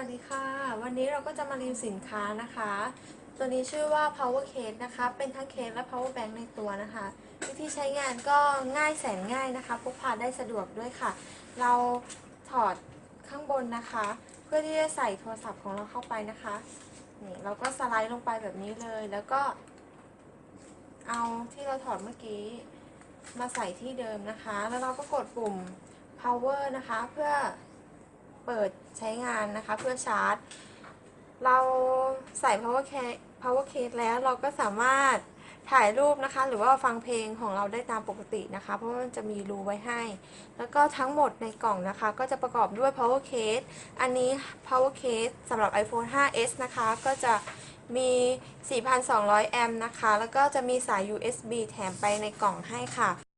วัสดีค่ะ วันนี้เราก็จะมารีวิวสินค้านะคะ ตัวนี้ชื่อว่า power case นะคะ เป็นทั้งเคสและ power bank ในตัวนะคะ วิธีใช้งานก็ง่ายแสนง่ายนะคะพกพาได้สะดวกด้วยค่ะ เราถอดข้างบนนะคะ เพื่อที่จะใส่โทรศัพท์ของเราเข้าไปนะคะนี่เราก็สไลด์ลงไปแบบนี้เลย แล้วก็ เอาที่เราถอดเมื่อกี้ มาใส่ที่เดิมนะคะ แล้วเราก็กดปุ่ม power นะคะ เพื่อ เปิดใช้งานนะคะเพื่อชาร์จ เราใส่ power case power case แล้วเราก็สามารถถ่ายรูปนะคะ หรือว่าฟังเพลงของเราได้ตามปกตินะคะ เพราะว่ามันจะมีรูไว้ให้ แล้วก็ทั้งหมดในกล่องนะคะ ก็จะประกอบด้วย power case อันนี้ power case สำหรับ iPhone 5s นะคะ ก็จะมี 4,200 แอมป์นะคะ แล้วก็จะมีสาย USB แถมไปในกล่องให้ค่ะ